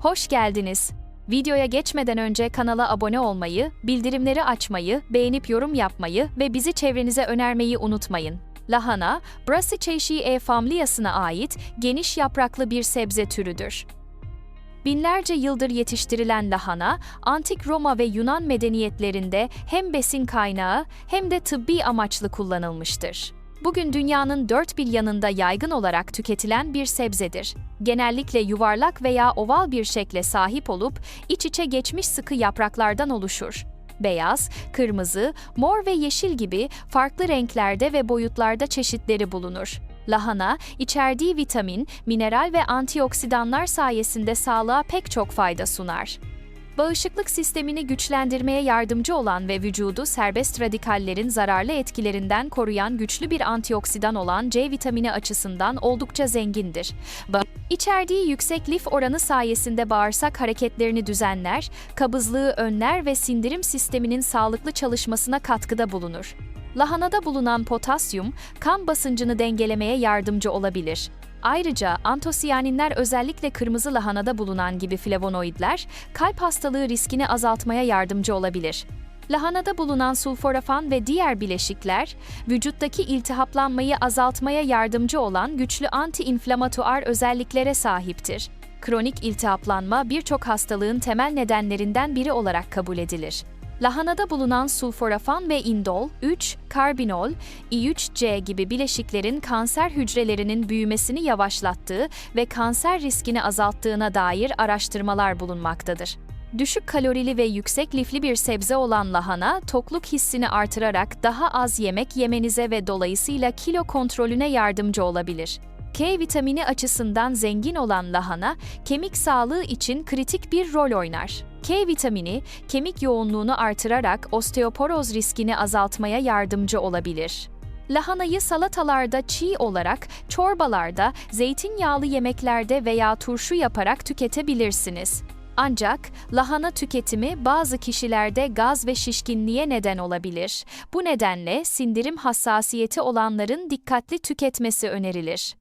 Hoş geldiniz. Videoya geçmeden önce kanala abone olmayı, bildirimleri açmayı, beğenip yorum yapmayı ve bizi çevrenize önermeyi unutmayın. Lahana, Brassicaceae familiyasına ait geniş yapraklı bir sebze türüdür. Binlerce yıldır yetiştirilen lahana, antik Roma ve Yunan medeniyetlerinde hem besin kaynağı hem de tıbbi amaçlı kullanılmıştır. Bugün dünyanın dört bir yanında yaygın olarak tüketilen bir sebzedir. Genellikle yuvarlak veya oval bir şekle sahip olup iç içe geçmiş sıkı yapraklardan oluşur. Beyaz, kırmızı, mor ve yeşil gibi farklı renklerde ve boyutlarda çeşitleri bulunur. Lahana, içerdiği vitamin, mineral ve antioksidanlar sayesinde sağlığa pek çok fayda sunar. Bağışıklık sistemini güçlendirmeye yardımcı olan ve vücudu serbest radikallerin zararlı etkilerinden koruyan güçlü bir antioksidan olan C vitamini açısından oldukça zengindir. Ba- İçerdiği yüksek lif oranı sayesinde bağırsak hareketlerini düzenler, kabızlığı önler ve sindirim sisteminin sağlıklı çalışmasına katkıda bulunur. Lahanada bulunan potasyum, kan basıncını dengelemeye yardımcı olabilir. Ayrıca antosiyaninler özellikle kırmızı lahanada bulunan gibi flavonoidler, kalp hastalığı riskini azaltmaya yardımcı olabilir. Lahanada bulunan sulforafan ve diğer bileşikler, vücuttaki iltihaplanmayı azaltmaya yardımcı olan güçlü anti-inflamatuar özelliklere sahiptir. Kronik iltihaplanma birçok hastalığın temel nedenlerinden biri olarak kabul edilir. Lahanada bulunan sulforafan ve indol, 3, karbinol, I3C gibi bileşiklerin kanser hücrelerinin büyümesini yavaşlattığı ve kanser riskini azalttığına dair araştırmalar bulunmaktadır. Düşük kalorili ve yüksek lifli bir sebze olan lahana, tokluk hissini artırarak daha az yemek yemenize ve dolayısıyla kilo kontrolüne yardımcı olabilir. K vitamini açısından zengin olan lahana, kemik sağlığı için kritik bir rol oynar. K vitamini, kemik yoğunluğunu artırarak osteoporoz riskini azaltmaya yardımcı olabilir. Lahanayı salatalarda çiğ olarak, çorbalarda, zeytinyağlı yemeklerde veya turşu yaparak tüketebilirsiniz. Ancak lahana tüketimi bazı kişilerde gaz ve şişkinliğe neden olabilir. Bu nedenle sindirim hassasiyeti olanların dikkatli tüketmesi önerilir.